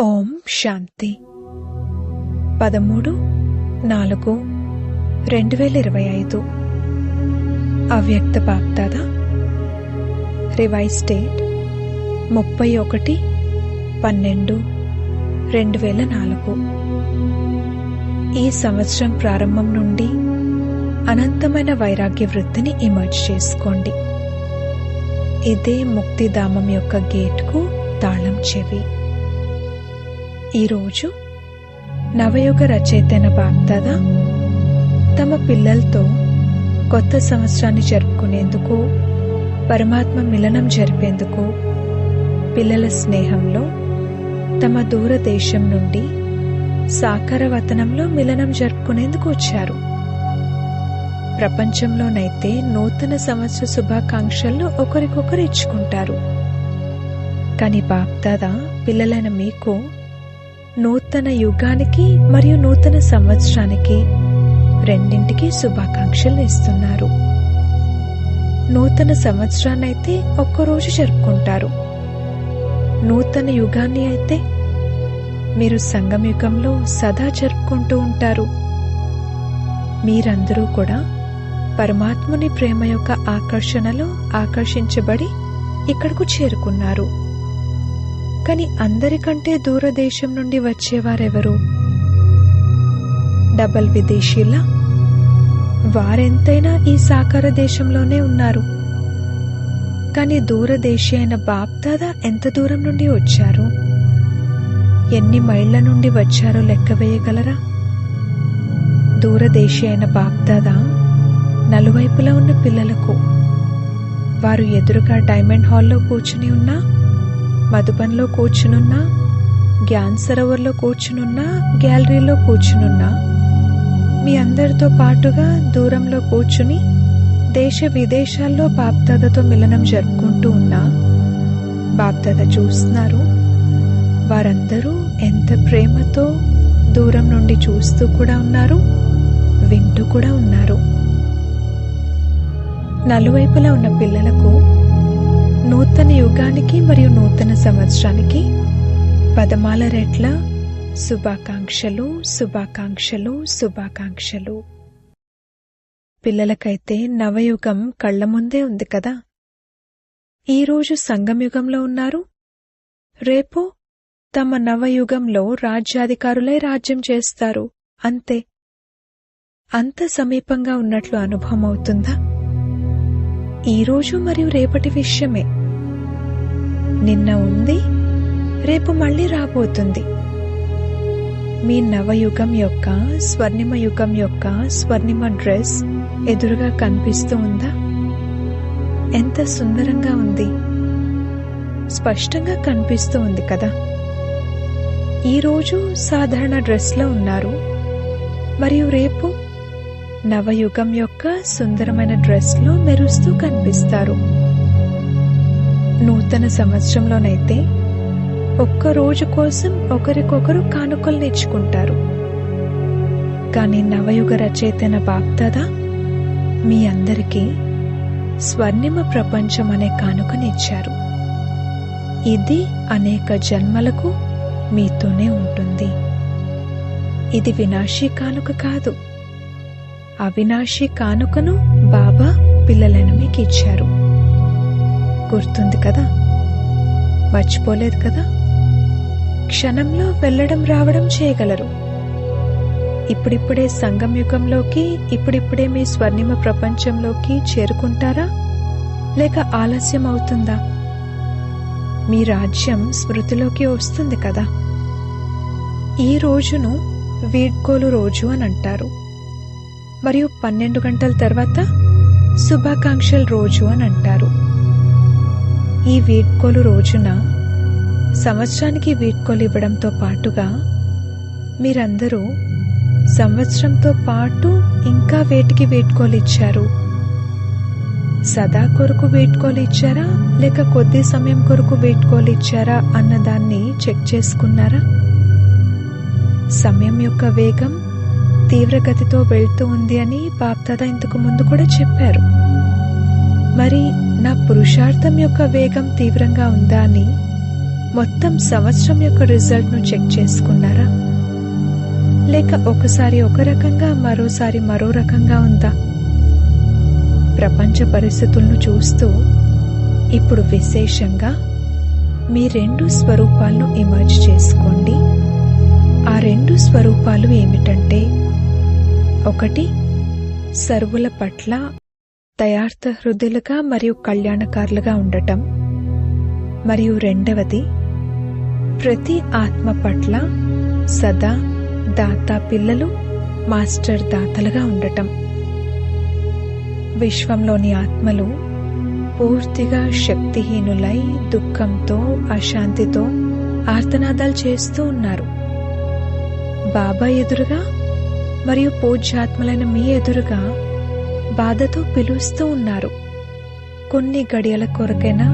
ఓం శాంతి. పదమూడు నాలుగు రెండు వేల ఇరవై ఐదు. అవ్యక్త బాగ్దాద రివైజ్ డేట్ ముప్పై ఒకటి పన్నెండు రెండు వేల నాలుగు. ఈ సంవత్సరం ప్రారంభం నుండి అనంతమైన వైరాగ్య వృత్తిని ఇమర్జ్ చేసుకోండి. ఇదే ముక్తిధామం యొక్క గేట్కు తాళం చెవి. ఈరోజు నవయుగ రచయితైన బాప్దాద తమ పిల్లలతో కొత్త సంవత్సరాన్ని జరుపుకునేందుకు పరమాత్మ మిలనం జరిపేందుకు పిల్లల స్నేహంలో తమ దూరదేశం నుండి సాకార వతనంలో మిలనం జరుపుకునేందుకు వచ్చారు. ప్రపంచంలోనైతే నూతన సంవత్సర శుభాకాంక్షలను ఒకరికొకరు ఇచ్చుకుంటారు. కానీ బాప్దాదా పిల్లలైన మీకు నూతన యుగానికి మరియు నూతన సంవత్సరానికి రెండింటికి శుభాకాంక్షలు ఇస్తున్నారు. నూతన సంవత్సరాన్నైతే ఒక్కరోజు జరుపుకుంటారు. నూతన యుగాన్ని అయితే మీరు సంగం యుగంలో సదా జరుపుకుంటూ ఉంటారు. మీరందరూ కూడా పరమాత్ముని ప్రేమ యొక్క ఆకర్షణలో ఆకర్షించబడి ఇక్కడకు చేరుకున్నారు. కానీ అందరికంటే దూరదేశం నుండి వచ్చేవారెవరు? డబల్ విదేశీల వారెంతైనా ఈ సాకార దేశంలోనే ఉన్నారు. కానీ దూరదేశీ అయిన బాప్దాదా ఎంత దూరం నుండి వచ్చారు? ఎన్ని మైళ్ళ నుండి వచ్చారో లెక్క వేయగలరా? దూరదేశీ అయిన బాప్దాదా నలువైపులా ఉన్న పిల్లలకు వారు ఎదురుగా డైమండ్ హాల్లో కూర్చుని ఉన్నా మధుబన్లో కూర్చునున్నా జ్ఞాన్ సరోవర్లో కూర్చునున్నా గ్యాలరీలో కూర్చునున్నా మీ అందరితో పాటుగా దూరంలో కూర్చుని దేశ విదేశాల్లో బాప్దాదతో మిలనం జరుపుకుంటూ ఉన్నా బాప్దాద చూస్తున్నారు. వారందరూ ఎంత ప్రేమతో దూరం నుండి చూస్తూ కూడా ఉన్నారు వింటూ కూడా ఉన్నారు. నలువైపులా ఉన్న పిల్లలకు నూతన యుగానికి మరియు నూతన సంవత్సరానికి పదమాల రెట్ల శుభాకాంక్షలు శుభాకాంక్షలు శుభాకాంక్షలు. పిల్లలకైతే నవయుగం కళ్ళ ముందే ఉంది కదా? ఈరోజు సంగమయుగంలో ఉన్నారు? రేపు తమ నవయుగంలో రాజ్యాధికారులై రాజ్యం చేస్తారు. అంతే. అంత సమీపంగా ఉన్నట్లు అనుభవం అవుతుందా ఈరోజు మరియు రేపటి విషయమే. నిన్న ఉంది రేపు మళ్ళీ రాబోతుంది. మీ నవయుగం యొక్క స్వర్ణిమ యుగం యొక్క స్వర్ణిమ డ్రెస్ ఎదురుగా కనిపిస్తూ ఉందా? ఎంత సుందరంగా ఉంది. స్పష్టంగా కనిపిస్తూ ఉంది కదా. ఈరోజు సాధారణ డ్రెస్లో ఉన్నారు. మరియు రేపు నవయుగం యొక్క సుందరమైన డ్రెస్లో మెరుస్తూ కనిపిస్తారు. నూతన సంవత్సరంలోనైతే ఒక్క రోజు కోసం ఒకరికొకరు కానుకలు నేర్చుకుంటారు. కానీ నవయుగ రచయితైన బాప్దాదా మీ అందరికీ స్వర్ణిమ ప్రపంచం అనే కానుకనిచ్చారు ఇది అనేక జన్మలకు మీతోనే ఉంటుంది. ఇది వినాశీ కానుక కాదు. అవినాశీ కానుకను బాబా పిల్లలను మీకు ఇచ్చారు గుర్తుంది కదా? మర్చిపోలేదు కదా? క్షణంలో వెళ్ళడం రావడం చేయగలరు. ఇప్పుడిప్పుడే సంగం యుగంలోకి ఇప్పుడిప్పుడే మీ స్వర్ణిమ ప్రపంచంలోకి చేరుకుంటారా? లేక ఆలస్యం అవుతుందా? మీ రాజ్యం స్మృతిలోకి వస్తుంది కదా? ఈ రోజును వీడ్కోలు రోజు అని అంటారు. మరియు పన్నెండు గంటల తర్వాత శుభాకాంక్షల రోజు అని అంటారు. ఈ వీడ్కోలు రోజున సంవత్సరానికి వీడ్కోలు ఇవ్వడంతో పాటుగా మీరందరూ సంవత్సరంతో పాటు ఇంకా వేటికి వీడ్కోలు ఇచ్చారు? సదా కొరకు వీడ్కోలు ఇచ్చారా? లేక కొద్ది సమయం కొరకు వీడ్కోలు ఇచ్చారా అన్నదాన్ని చెక్ చేసుకున్నారా? సమయం యొక్క వేగం తీవ్రగతితో వెళ్తూ ఉంది అని బాప్దాదా ఇంతకు ముందు కూడా చెప్పారు. మరి నా పురుషార్థం యొక్క వేగం తీవ్రంగా ఉందా అని మొత్తం సంవత్సరం యొక్క రిజల్ట్ను చెక్ చేసుకున్నారా? లేక ఒకసారి ఒక రకంగా మరోసారి మరో రకంగా ఉందా? ప్రపంచ పరిస్థితులను చూస్తూ ఇప్పుడు విశేషంగా మీ రెండు స్వరూపాలను ఇమర్జ్ చేసుకోండి. ఆ రెండు స్వరూపాలు ఏమిటంటే ఒకటి సర్వుల పట్ల దయార్థ హృదయులుగా మరియు కళ్యాణకారులుగా ఉండటం. మరియు రెండవది ప్రతి ఆత్మ పట్ల సదా దాత పిల్లలు మాస్టర్ దాతలుగా ఉండటం. విశ్వంలోని ఆత్మలు పూర్తిగా శక్తిహీనులై దుఃఖంతో అశాంతితో ఆర్తనాదాలు చేస్తూ ఉన్నారు. బాబా ఎదురుగా మరియు పూజ్యాత్మలైన మీ ఎదురుగా బాధతో పిలుస్తూ ఉన్నారు. కొన్ని గడియల కొరకైనా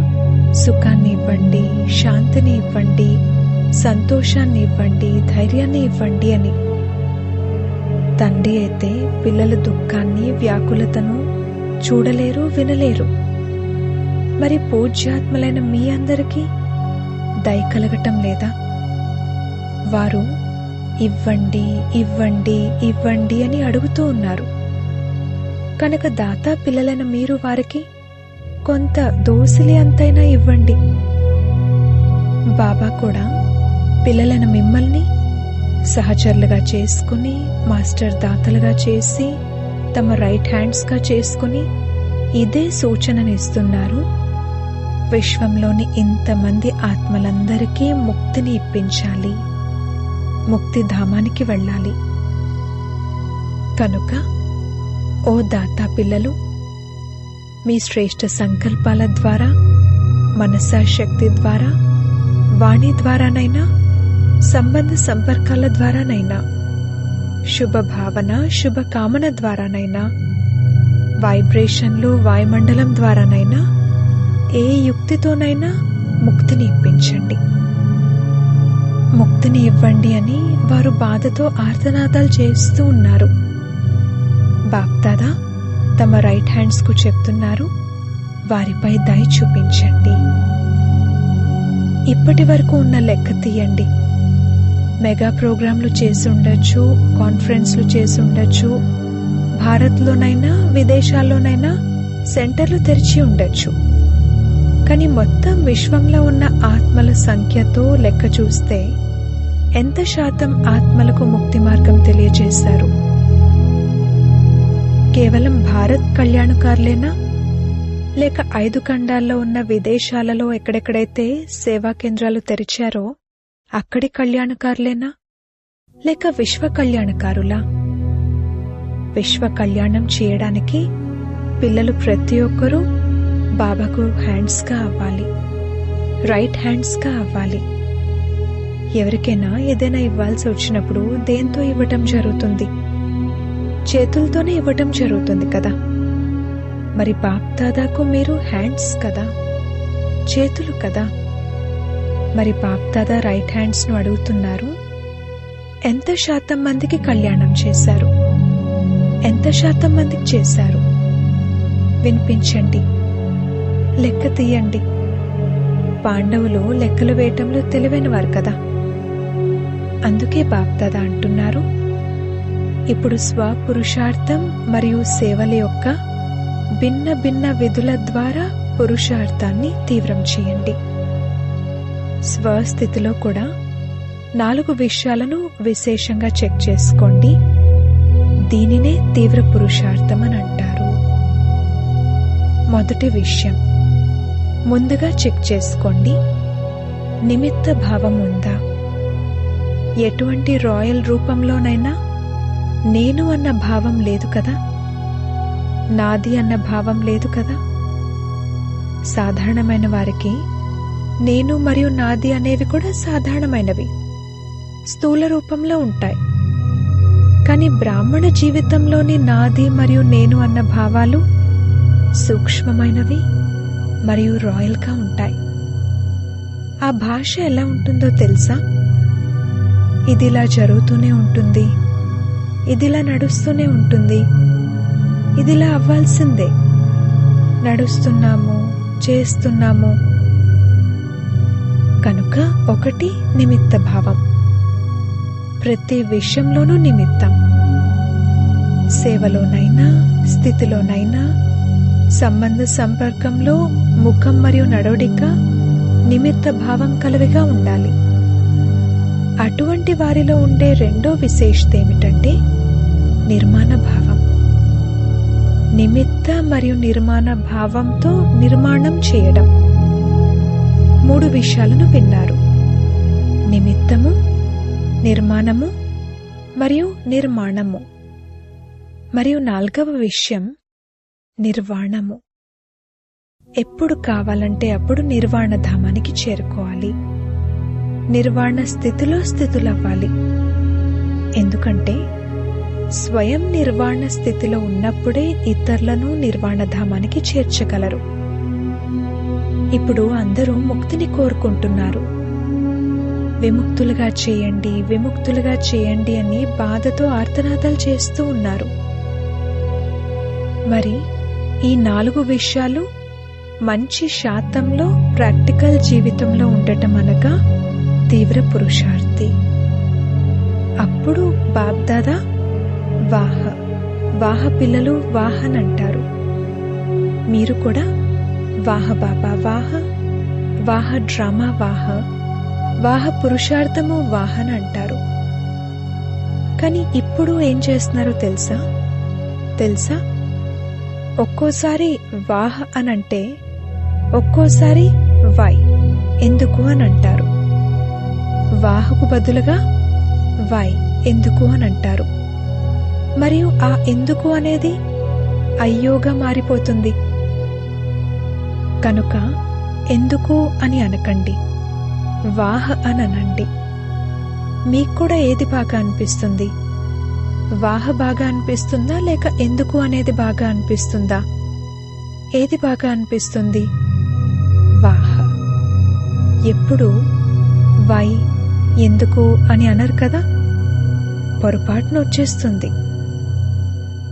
సుఖాన్ని ఇవ్వండి శాంతిని ఇవ్వండి సంతోషాన్ని ఇవ్వండి ధైర్యాన్ని ఇవ్వండి అని. తండ్రి అయితే పిల్లల దుఃఖాన్ని వ్యాకులతను చూడలేరు వినలేరు. మరి పూజ్యాత్మలైన మీ అందరికీ దయ కలగటం లేదా? వారు ఇవ్వండి ఇవ్వండి ఇవ్వండి అని అడుగుతూ ఉన్నారు. కనుక దాతా పిల్లలైన మీరు వారికి కొంత దోసిలి అంతైనా ఇవ్వండి. బాబా కూడా పిల్లలైన మిమ్మల్ని సహచరులుగా చేసుకుని మాస్టర్ దాతలుగా చేసి తమ రైట్ హ్యాండ్స్గా చేసుకుని ఇదే సూచననిస్తున్నారు విశ్వంలోని ఇంతమంది ఆత్మలందరికీ ముక్తిని ఇప్పించాలి. ముక్తి ధామానికి వెళ్ళాలి. కనుక ఓ దాతా పిల్లలు మీ శ్రేష్ఠ సంకల్పాల ద్వారా మనసాశక్తి ద్వారా వాణి ద్వారానైనా సంబంధ సంపర్కాల ద్వారానైనా శుభ భావన శుభకామన ద్వారానైనా వైబ్రేషన్లు వాయుమండలం ద్వారానైనా ఏ యుక్తితోనైనా ముక్తిని ఇప్పించండి. ముక్తిని ఇవ్వండి అని వారు బాధతో ఆర్తనాదాలు చేస్తూ ఉన్నారు. బాప్దాదా తమ రైట్ హ్యాండ్స్కు చెప్తున్నారు. వారిపై దయ చూపించండి. ఇప్పటి వరకు ఉన్న లెక్క తీయండి. మెగా ప్రోగ్రాంలు చేసి ఉండొచ్చు కాన్ఫరెన్స్లు చేసి ఉండొచ్చు భారత్లోనైనా విదేశాల్లోనైనా సెంటర్లు తెరిచి ఉండొచ్చు. కానీ మొత్తం విశ్వంలో ఉన్న ఆత్మల సంఖ్యతో లెక్క చూస్తే ఎంత శాతం ఆత్మలకు ముక్తి మార్గం తెలియజేశారు? కేవలం భారత్ కళ్యాణకారులేనా? లేక ఐదు ఖండాల్లో ఉన్న విదేశాలలో ఎక్కడెక్కడైతే సేవా కేంద్రాలు తెరిచారో అక్కడి కళ్యాణకారులేనా? లేక విశ్వ కళ్యాణకారులా? విశ్వ కళ్యాణం చేయడానికి పిల్లలు ప్రతి ఒక్కరూ బాబాకు హ్యాండ్స్గా అవ్వాలి. రైట్ హ్యాండ్స్గా అవ్వాలి. ఎవరికైనా ఏదైనా ఇవ్వాల్సి వచ్చినప్పుడు దేంతో ఇవ్వటం జరుగుతుంది? చేతులతోనే ఇవ్వటం జరుగుతుంది కదా. మరి బాప్దాదాకు మీరు హ్యాండ్స్ కదా? చేతులు కదా? మరి బాప్దాదా రైట్ హ్యాండ్స్ను అడుగుతున్నారు? ఎంత శాతం మందికి కళ్యాణం చేశారు? ఎంత శాతం మందికి చేశారు? వినిపించండి. లెక్క తీయండి. పాండవులు లెక్కలు వేయటంలో తెలివైన వారు కదా. అందుకే బాప్దాదా అంటున్నారు. ఇప్పుడు స్వపురుషార్థం మరియు సేవల యొక్క భిన్న భిన్న విధుల ద్వారా పురుషార్థాన్ని తీవ్రం చేయండి. స్వస్థితిలో కూడా నాలుగు విషయాలను విశేషంగా చెక్ చేసుకోండి. దీనినే తీవ్ర పురుషార్థం అని అంటారు. మొదటి విషయం. ముందుగా చెక్ చేసుకోండి. నిమిత్త భావం ఉందా? ఎటువంటి రాయల్ రూపంలోనైనా నేను అన్న భావం లేదు కదా? నాది అన్న భావం లేదు కదా? సాధారణమైన వారికి నేను మరియు నాది అనేవి కూడా సాధారణమైనవి. స్థూల రూపంలో ఉంటాయి. కానీ బ్రాహ్మణ జీవితంలోని నాది మరియు నేను అన్న భావాలు సూక్ష్మమైనవి మరియు రాయల్గా ఉంటాయి. ఆ భాష ఎలా ఉంటుందో తెలుసా? ఇది ఇలా జరుగుతూనే ఉంటుంది. ఇదిలా నడుస్తూనే ఉంటుంది. ఇదిలా అవ్వాల్సిందే. నడుస్తున్నాము చేస్తున్నాము. కనుక ఒకటి నిమిత్త భావం. ప్రతి విషయంలోనూ నిమిత్తం. సేవలోనైనా స్థితిలోనైనా సంబంధ సంపర్కంలో ముఖం మరియు నడవడిక నిమిత్త భావం కలవిగా ఉండాలి. అటువంటి వారిలో ఉండే రెండో విశేషత ఏమిటంటే నిర్మాణ భావం. నిమిత్త మరియు నిర్మాణ భావంతో నిర్మాణం చేయడం. మూడు విషయాలను విన్నారు. నిమిత్తము నిర్మాణము మరియు నిర్మాణము. మరియు నాల్గవ విషయం నిర్వాణము. ఎప్పుడు కావాలంటే అప్పుడు నిర్వాణ ధామానికి చేరుకోవాలి. నిర్వాణ స్థితిలో స్థితులవ్వాలి. ఎందుకంటే స్వయం నిర్వాణ స్థితిలో ఉన్నప్పుడే ఇతరులను నిర్వాణధామానికి చేర్చగలరు. ఇప్పుడు అందరూ ముక్తిని కోరుకుంటున్నారు. విముక్తులుగా చేయండి విముక్తులుగా చేయండి అని బాధతో ఆర్తనాదాలు చేస్తూ ఉన్నారు. మరి ఈ నాలుగు విషయాలు మంచి శాతంలో ప్రాక్టికల్ జీవితంలో ఉండటం అనగా తీవ్ర పురుషార్థి. అప్పుడు బాబ్దాదా వాహ వాహ పిల్లలు వాహన్ అంటారు మీరు కూడా వాహ బాబా వాహ వాహ డ్రామా వాహ వాహ పురుషార్థము వాహన్ అంటారు. కానీ ఇప్పుడు ఏం చేస్తున్నారో తెలుసా? తెలుసా? ఒక్కోసారి వాహ్ అనంటే ఒక్కోసారి వై ఎందుకు అని అంటారు వాహకు బదులుగా వై ఎందుకు అని అంటారు మరియు ఆ ఎందుకు అనేది అయ్యోగా మారిపోతుంది. కనుక ఎందుకు అని అనకండి. వాహ్ అని అనండి మీకు కూడా ఏది బాగా అనిపిస్తుంది? వాహ బాగా అనిపిస్తుందా లేక ఎందుకు అనేది బాగా అనిపిస్తుందా? ఏది బాగా అనిపిస్తుంది? వాహ. ఎప్పుడు వై ఎందుకు అని అనరు కదా? పొరపాటున వచ్చేస్తుంది.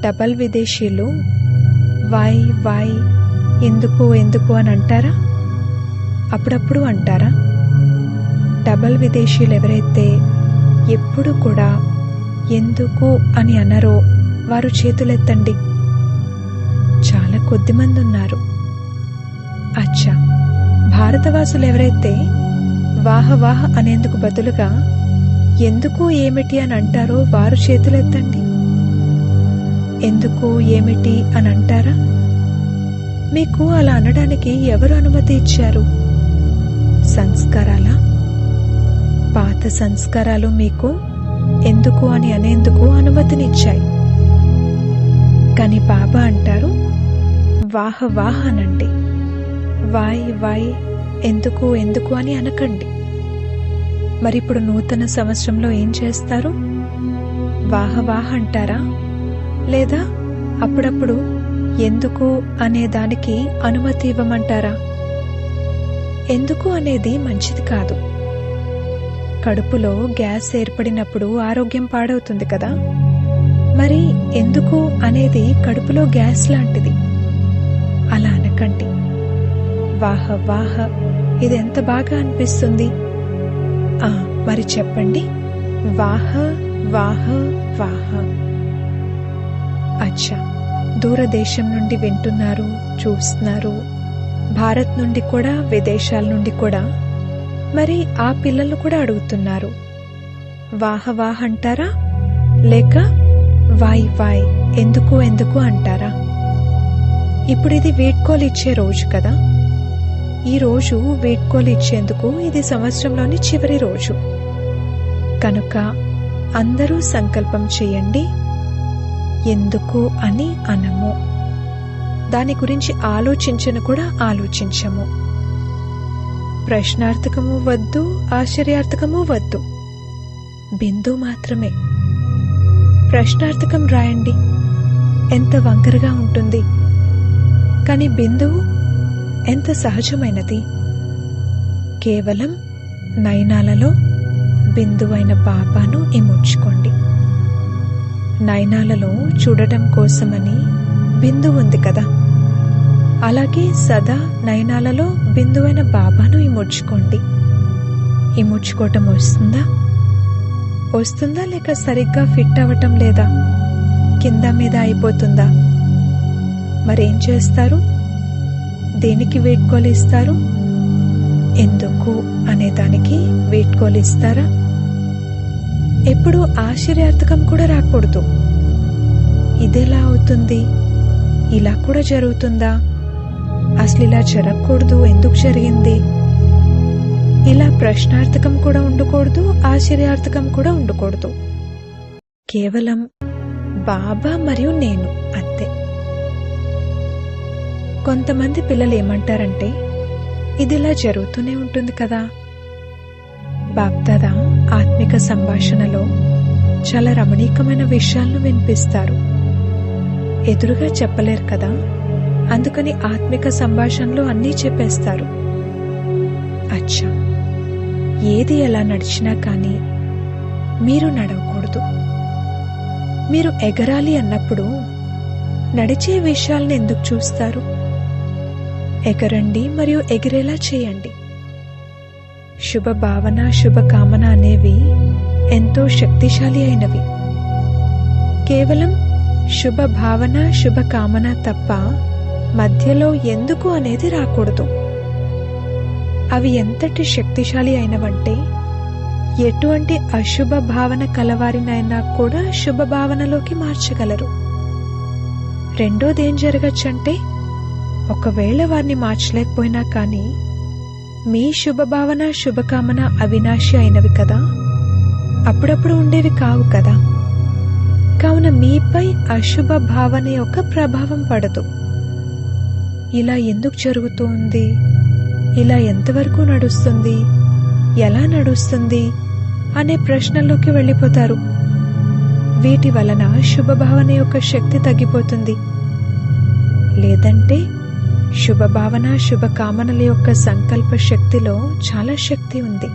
డబల్ విదేశీయులు వై వై ఎందుకు ఎందుకు అని అంటారా? అప్పుడప్పుడు అంటారా? డబల్ విదేశీయులు ఎవరైతే ఎప్పుడు కూడా ఎందుకు అని అనరో వారు చేతులెత్తండి. చాలా కొద్ది మంది ఉన్నారు. అచ్చా భారతవాసులు ఎవరైతే వాహ వాహ అనేందుకు బదులుగా ఎందుకు ఏమిటి అని అంటారో వారు చేతులెత్తండి. ఎందుకు ఏమిటి అని అంటారా? మీకు అలా అనడానికి ఎవరు అనుమతి ఇచ్చారు? సంస్కారాలా? పాత సంస్కారాలు మీకు ఎందుకు అని అనేందుకు అనుమతినిచ్చాయి. కాని బాబా అంటారు వాహ వాహ అనండి. వాయ్ వాయ్ ఎందుకు ఎందుకు అని అనకండి. మరి ఇప్పుడు నూతన సంవత్సరంలో ఏం చేస్తారు? వాహ వాహ అంటారా? లేదా అప్పుడప్పుడు ఎందుకు అనే దానికి అనుమతి ఇవ్వమంటారా? ఎందుకు అనేది మంచిది కాదు. కడుపులో గ్యాస్ ఏర్పడినప్పుడు ఆరోగ్యం పాడవుతుంది కదా? మరి ఎందుకు అనేది కడుపులో గ్యాస్ లాంటిది. అలా అనకండి. వాహ వాహ ఇది ఎంత బాగా అనిపిస్తుంది? ఆ మరి చెప్పండి. వాహ వాహ వాహ. అచ్చా దూరదేశం నుండి వింటున్నారు చూస్తున్నారు. భారత్ నుండి కూడా విదేశాల నుండి కూడా. మరి ఆ పిల్లలు కూడా అడుగుతున్నారు. వాహ వాహ అంటారా? లేక వాయ్ వాయ్ ఎందుకు ఎందుకు అంటారా? ఇప్పుడు ఇది వీడ్కోలు ఇచ్చే రోజు కదా. ఈ రోజు వీడ్కోలు ఇచ్చేందుకు ఇది సంవత్సరంలోని చివరి రోజు. కనుక అందరూ సంకల్పం చేయండి. ఎందుకు అని అనము. దాని గురించి ఆలోచించను కూడా ఆలోచించము. ప్రశ్నార్థకము వద్దు ఆశ్చర్యార్థకము వద్దు. బిందు మాత్రమే. ప్రశ్నార్థకం రాయండి. ఎంత వంకరగా ఉంటుంది. కానీ బిందువు ఎంత సహజమైనది. కేవలం నయనాలలో బిందువైన పాపాను ఇముడ్చుకోండి నయనాలలో చూడటం కోసమని బిందు ఉంది కదా. అలాగే సదా నయనాలలో బిందువైన బాబాను ఇముడ్చుకోండి. ఈ వస్తుందా? వస్తుందా లేక సరిగ్గా ఫిట్ అవ్వటం లేదా? కింద మీద అయిపోతుందా? మరేం చేస్తారు? దేనికి వీడ్కోలు ఇస్తారు? ఎందుకు అనే దానికి వీడ్కోలు ఇస్తారా? ఎప్పుడు ఆశ్చర్యార్థకం కూడా రాకూడదు. ఇదెలా అవుతుంది? ఇలా కూడా జరుగుతుందా? అసలు ఇలా జరగకూడదు? ఎందుకు జరిగింది? ఇలా ప్రశ్నార్థకం కూడా ఉండకూడదు ఆశ్చర్యార్థకం కూడా ఉండకూడదు. కేవలం బాబా మరియు నేను అంతే. కొంతమంది పిల్లలు ఏమంటారంటే ఇది ఇలా జరుగుతూనే ఉంటుంది కదా? బాప్దాదా ఆత్మిక సంభాషణలో చాలా రమణీకమైన విషయాలను వినిపిస్తారు. ఎదురుగా చెప్పలేరు కదా? అందుకని ఆత్మిక సంభాషణలో అన్నీ చెప్పేస్తారు. అచ్చా ఏది ఎలా నడిచినా కానీ మీరు నడవకూడదు. మీరు ఎగరాలి అన్నప్పుడు నడిచే విషయాలను ఎందుకు చూస్తారు? ఎగరండి మరియు ఎగిరేలా చేయండి. శుభ భావన శుభకామన అనేవి ఎంతో శక్తిశాలి అయినవి. కేవలం శుభ భావన శుభకామన తప్ప మధ్యలో ఎందుకు అనేది రాకూడదు. అవి ఎంతటి శక్తిశాలి అయినవంటే ఎటువంటి అశుభ భావన కలవారినైనా కూడా శుభ భావనలోకి మార్చగలరు. రెండోదేం జరగచ్చంటే ఒకవేళ వారిని మార్చలేకపోయినా కానీ మీ శుభభావన శుభకామన అవినాశి అయినవి కదా? అప్పుడప్పుడు ఉండేవి కావు కదా? కావున మీపై అశుభ భావన యొక్క ప్రభావం పడదు. ఇలా ఎందుకు జరుగుతుంది? ఇలా ఎంతవరకు నడుస్తుంది? ఎలా నడుస్తుంది? అనే ప్రశ్నల్లోకి వెళ్ళిపోతారు. వీటి వలన శుభభావన యొక్క శక్తి తగ్గిపోతుంది. లేదంటే శుభభావన శుభకామనల యొక్క సంకల్ప శక్తిలో చాలా శక్తి ఉంది.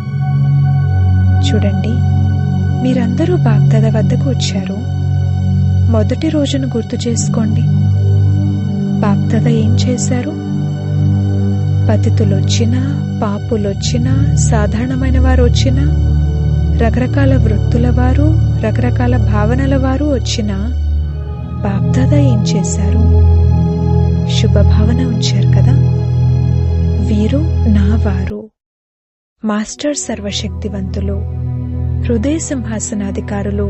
చూడండి మీరందరూ బాగ్దాద వద్దకు వచ్చారు. మొదటి రోజును గుర్తు చేసుకోండి. బాగ్దాద ఏం చేశారు? పతితులొచ్చినా పాపులొచ్చినా సాధారణమైన వారు వచ్చినా రకరకాల వృత్తుల వారు రకరకాల భావనల వారు వచ్చినా బాప్దాదా ఏం చేశారు? శుభభావన ఉంచారు కదా? వీరు నా వారు మాస్టర్ సర్వశక్తివంతులు హృదయ సింహాసనాధికారులు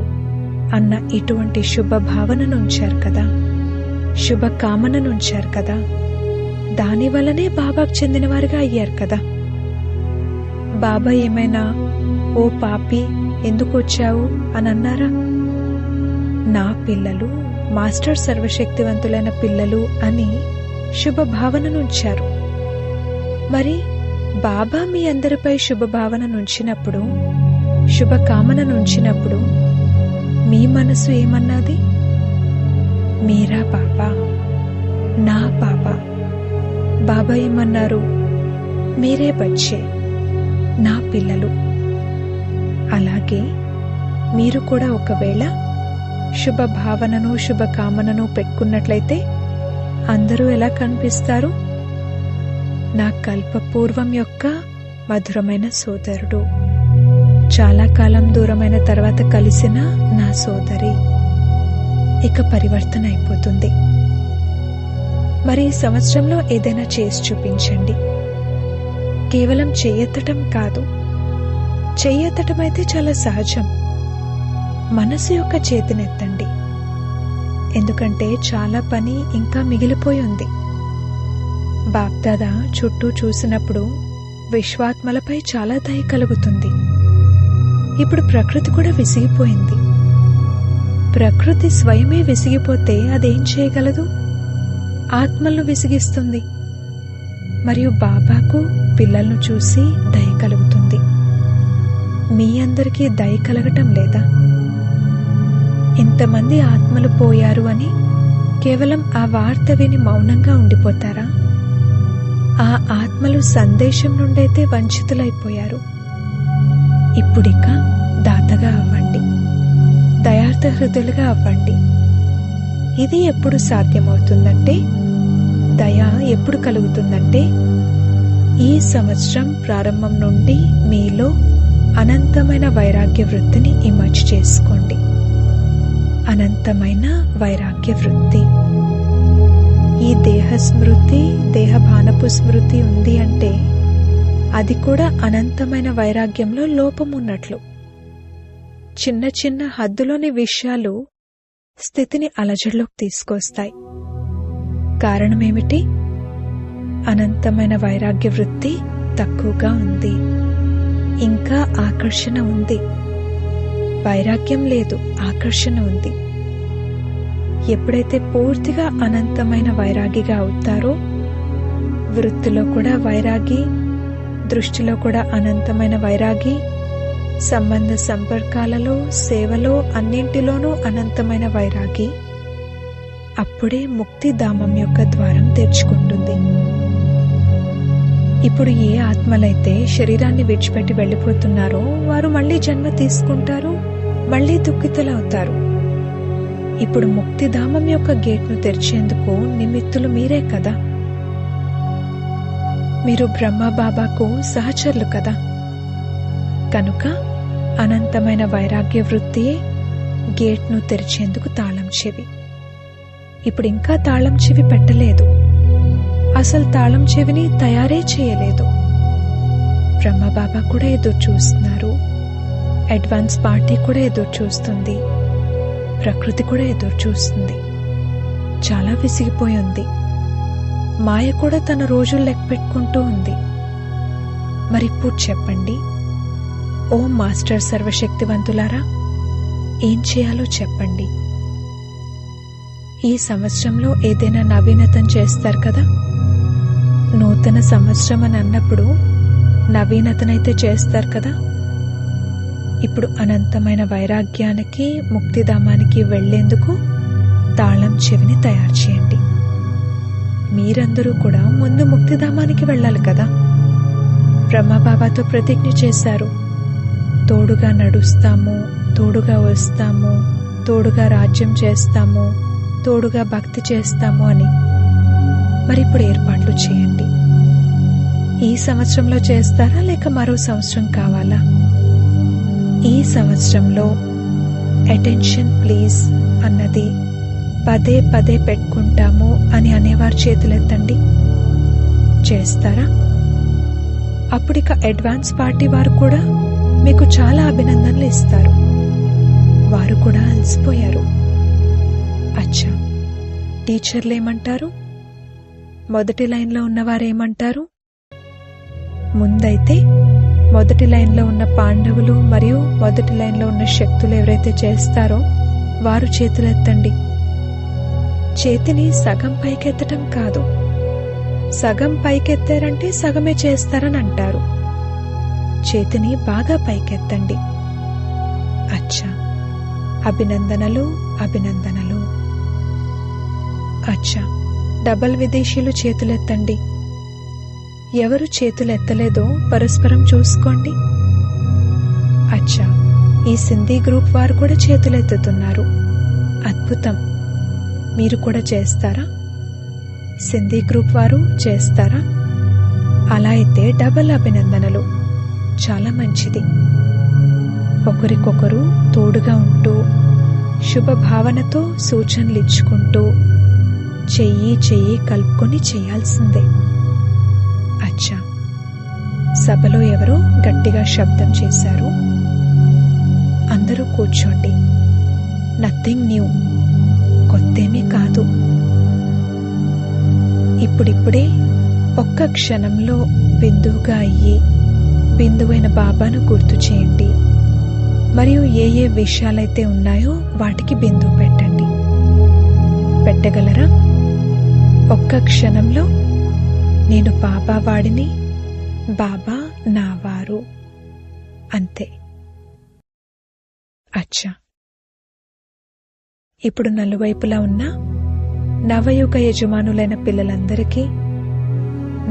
అన్న ఇటువంటి శుభ భావనను ఉంచారు కదా? శుభ ఉంచారు కదా? దానివల్లనే బాబాకు చెందినవారుగా అయ్యారు కదా? బాబా ఏమైనా ఓ పాపి ఎందుకు వచ్చావు? అని అన్నారా? నా పిల్లలు మాస్టర్ సర్వశక్తివంతులైన పిల్లలు అని శుభ భావనను ఉంచారు మరి బాబా మీ అందరిపై శుభ భావనను ఉంచినప్పుడు శుభ ఉంచినప్పుడు మీ మనసు ఏమన్నది? మీరా బాబా నా బాబా బాబా ఏమన్నారు? మీరే బచ్చే నా పిల్లలు. అలాగే మీరు కూడా ఒకవేళ శుభ భావనను శుభకామనను పెట్టుకున్నట్లయితే అందరూ ఎలా కనిపిస్తారు? నా కల్పపూర్వం యొక్క మధురమైన సోదరుడు. చాలా కాలం దూరమైన తర్వాత కలిసిన నా సోదరి. ఇక పరివర్తన అయిపోతుంది. మరి ఈ సంవత్సరంలో ఏదైనా చేసి చూపించండి. కేవలం చేయెత్తటం కాదు. చేయెత్తటం అయితే చాలా సహజం. మనసు యొక్క చేతినెత్తండి. ఎందుకంటే చాలా పని ఇంకా మిగిలిపోయి ఉంది. బాప్దాదా చుట్టూ చూసినప్పుడు విశ్వాత్మలపై చాలా దయ కలుగుతుంది. ఇప్పుడు ప్రకృతి కూడా విసిగిపోయింది. ప్రకృతి స్వయమే విసిగిపోతే అదేం చేయగలదు? ఆత్మలను విసిగిస్తుంది. మరియు బాబాకు పిల్లలను చూసి దయ కలుగుతుంది. మీ అందరికీ దయ కలగటం లేదా? ఇంతమంది ఆత్మలు పోయారు అని కేవలం ఆ వార్త విని మౌనంగా ఉండిపోతారా? ఆ ఆత్మలు సందేశం నుండైతే వంచితులైపోయారు. ఇప్పుడిక దాతగా అవ్వండి. దయార్థ హృదయులుగా అవ్వండి. ఇది ఎప్పుడు సాధ్యమవుతుందంటే దయ ఎప్పుడు కలుగుతుందంటే ఈ సంవత్సరం ప్రారంభం నుండి మీలో అనంతమైన వైరాగ్య వృత్తిని ఇమర్జ్ చేసుకోండి. అనంతమైన వైరాగ్య వృత్తి. ఈ దేహ స్మృతి దేహభానపు స్మృతి ఉంది అంటే అది కూడా అనంతమైన వైరాగ్యంలో లోపం ఉన్నట్లు. చిన్న చిన్న హద్దులోని విషయాలు స్థితిని అలజడిలోకి తీసుకొస్తాయి. కారణమేమిటి? అనంతమైన వైరాగ్య వృత్తి తక్కువగా ఉంది. ఇంకా ఆకర్షణ ఉంది. వైరాగ్యం లేదు ఆకర్షణ ఉంది. ఎప్పుడైతే పూర్తిగా అనంతమైన వైరాగిగా అవుతారో వృత్తిలో కూడా వైరాగి దృష్టిలో కూడా అనంతమైన వైరాగి సంబంధ సంపర్కాలలో సేవలో అన్నింటిలోనూ అనంతమైన వైరాగి అప్పుడే ముక్తిధామం యొక్క ద్వారం తెరుచుకుంటుంది. ఇప్పుడు ఏ ఆత్మలైతే శరీరాన్ని విడిచిపెట్టి వెళ్ళిపోతున్నారో వారు మళ్ళీ జన్మ తీసుకుంటారు మళ్ళీ దుఃఖితులవుతారు. ఇప్పుడు ముక్తిధామం యొక్క గేట్ను తెరిచేందుకు నిమిత్తులు మీరే కదా? మీరు బ్రహ్మబాబాకు సహచరులు కదా? కనుక అనంతమైన వైరాగ్య వృత్తియే గేట్ను తెరిచేందుకు తాళం చెవి. ఇప్పుడు ఇంకా తాళం చెవి పెట్టలేదు. అసలు తాళం చెవిని తయారే చేయలేదు. బ్రహ్మబాబా కూడా ఎదురు చూస్తున్నారు. అడ్వాన్స్ పార్టీ కూడా ఎదురు చూస్తుంది. ప్రకృతి కూడా ఎదురు చూస్తుంది. చాలా విసిగిపోయి ఉంది. మాయ కూడా తన రోజులు లెక్క పెట్టుకుంటూ ఉంది. మరి ఇప్పుడు చెప్పండి. ఓ మాస్టర్ సర్వశక్తివంతులారా ఏం చేయాలో చెప్పండి. ఈ సంవత్సరంలో ఏదైనా నవీనతం చేస్తారు కదా? నూతన సంవత్సరం అని అన్నప్పుడు నవీనతనైతే చేస్తారు కదా? ఇప్పుడు అనంతమైన వైరాగ్యానికి ముక్తిధామానికి వెళ్ళేందుకు తాళం చెవిని తయారు చేయండి. మీరందరూ కూడా ముందు ముక్తిధామానికి వెళ్ళాలి కదా? బ్రహ్మబాబాతో ప్రతిజ్ఞ చేశారు. తోడుగా నడుస్తాము తోడుగా వస్తాము తోడుగా రాజ్యం చేస్తాము తోడుగా భక్తి చేస్తాము అని. మరి ఇప్పుడు ఏర్పాట్లు చేయండి. ఈ సంవత్సరంలో చేస్తారా లేక మరో సంవత్సరం కావాలా? ఈ సంవత్సరంలో అటెన్షన్ ప్లీజ్ అన్నది పదే పదే పెట్టుకుంటాము అని అనేవారు చేతులెత్తండి. చేస్తారా? అప్పుడిక అడ్వాన్స్ పార్టీ వారు కూడా మీకు చాలా అభినందనలు ఇస్తారు. వారు కూడా అలసిపోయారు. అచ్చా టీచర్లు ఏమంటారు మొదటి లైన్లో ఉన్నవారు ఏమంటారు ముందైతే మొదటి లైన్లో ఉన్న పాండవులు మరియు మొదటి లైన్లో ఉన్న శక్తులు ఎవరైతే చేస్తారో వారు చేతులెత్తండి. చేతిని సగం పైకెత్తటం కాదు. సగం పైకెత్తారంటే సగమే చేస్తారని అంటారు. చేతిని బాగా పైకెత్తండి. అచ్చా. అభినందనలు అభినందనలు. అచ్చా. డబల్ విదేశీయులు చేతులెత్తండి. ఎవరు చేతులెత్తలేదో పరస్పరం చూసుకోండి. అచ్చా ఈ సింధీ గ్రూప్ వారు కూడా చేతులెత్తుతున్నారు. అద్భుతం. మీరు కూడా చేస్తారా? సింధీ గ్రూప్ వారు చేస్తారా? అలా అయితే డబల్ అభినందనలు. చాలా మంచిది. ఒకరికొకరు తోడుగా ఉంటూ శుభ భావనతో సూచనలు ఇచ్చుకుంటూ చెయ్యి చెయ్యి కలుపుకొని చేయాల్సిందే. అచ్చా. సభలో ఎవరో గట్టిగా శబ్దం చేశారు. అందరూ కూర్చోండి. నథింగ్ న్యూ కొత్తేమీ కాదు. ఇప్పుడిప్పుడే ఒక్క క్షణంలో బిందువుగా అయ్యి బిందువైన బాబాను గుర్తు చేయండి. మరియు ఏ ఏ విషయాలైతే ఉన్నాయో వాటికి బిందువు పెట్టండి. పెట్టగలరా? ఒక్క క్షణంలో నేను బాబా వాడిని బాబా నావారు అంతే. అచ్చా. ఇప్పుడు నలువైపులా ఉన్న నవయుగ యజమానులైన పిల్లలందరికీ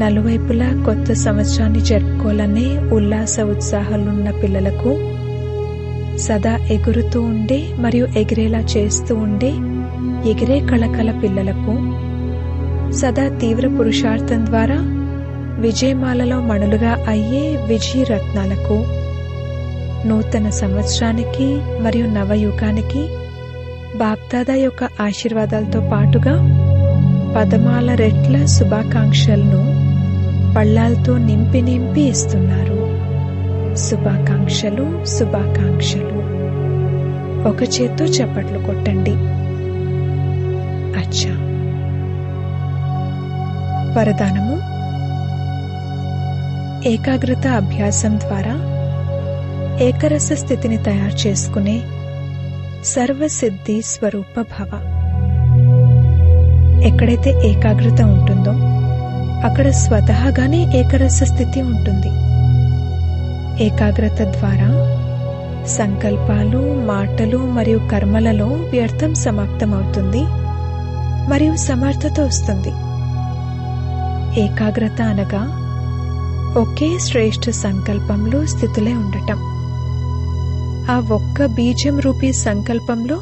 నలువైపులా కొత్త సంవత్సరాన్ని జరుపుకోవాలనే ఉల్లాస ఉత్సాహాలున్న పిల్లలకు సదా ఎగురుతూ ఉండే మరియు ఎగిరేలా చేస్తూ ఉండే ఎగిరే కళకళ పిల్లలకు సదా తీవ్ర పురుషార్థం ద్వారా విజయమాలలో మణులుగా అయ్యే విజయ రత్నాలకు నూతన సంవత్సరానికి మరియు నవయుగానికి బాప్దాదా యొక్క ఆశీర్వాదాలతో పాటుగా పదమాల రెట్ల శుభాకాంక్షలను పళ్ళాలతో నింపి నింపి ఇస్తున్నారు. శుభాకాంక్షలు శుభాకాంక్షలు. ఒక చేత్తో చప్పట్లు కొట్టండి. అచ్చా! వరదానము. ఏకాగ్రత అభ్యాసం ద్వారా ఏకరస స్థితిని తయారు చేసుకునే సర్వసిద్ధి స్వరూప భవ. ఎక్కడైతే ఏకాగ్రత ఉంటుందో అక్కడ స్వతహాగానే ఏకరస స్థితి ఉంటుంది. ఏకాగ్రత ద్వారా సంకల్పాలు మాటలు మరియు కర్మలలో వ్యర్థం సమాప్తమవుతుంది మరియు సమర్థత వస్తుంది. ఏకాగ్రత అనగా ఒకే శ్రేష్ఠ సంకల్పంలో స్థితులే ఉండటం. ఆ ఒక్క బీజం రూపీ సంకల్పంలో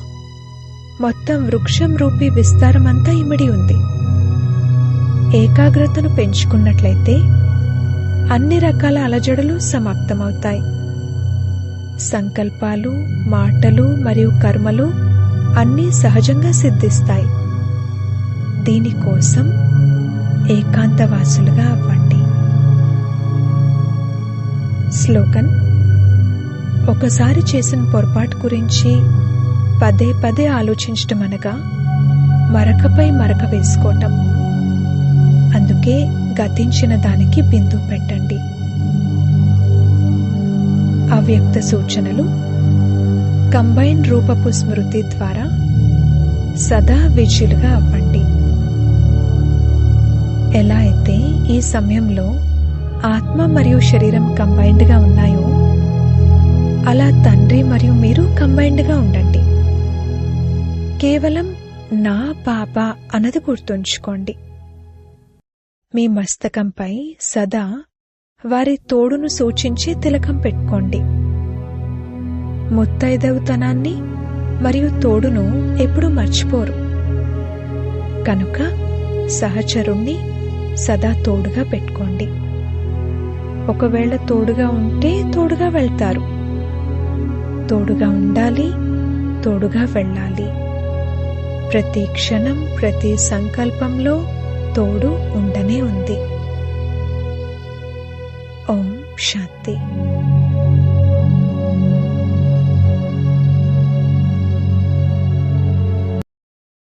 మొత్తం వృక్షం రూపీ విస్తారమంతా ఇమిడి ఉంది. ఏకాగ్రతను పెంచుకున్నట్లయితే అన్ని రకాల అలజడులు సమాప్తమవుతాయి. సంకల్పాలు మాటలు మరియు కర్మలు అన్నీ సహజంగా సిద్ధిస్తాయి. దీనికోసం ఏకాంతవాసులుగా అవ్వండి. శ్లోకన్ ఒకసారి చేసిన పొరపాటు గురించి పదే పదే ఆలోచించటం అనగా మరకపై మరక వేసుకోవటం. అందుకే గతించిన దానికి బిందు పెట్టండి. అవ్యక్త సూచనలు కంబైన్ రూపపు స్మృతి ద్వారా సదా విజులుగా అవ్వండి. ఎలా అయితే ఈ సమయంలో ఆత్మ మరియు శరీరం కంబైన్డ్గా ఉన్నాయో అలా తండ్రి మరియు మీరు కంబైన్డ్గా ఉండండి. కేవలం నా పాప అన్నది గుర్తుంచుకోండి. మీ మస్తకంపై సదా వారి తోడును సూచించి తిలకం పెట్టుకోండి. ముత్తైదవుతనాన్ని మరియు తోడును ఎప్పుడూ మర్చిపోరు. కనుక సహచరుణ్ణి సదా తోడుగా పెట్టుకోండి. ఒకవేళ తోడుగా ఉంటే తోడుగా వెళ్తారు. తోడుగా ఉండాలి తోడుగా వెళ్ళాలి. ప్రతి క్షణం ప్రతి సంకల్పంలో తోడు ఉండనే ఉంది. ఓం శాంతి.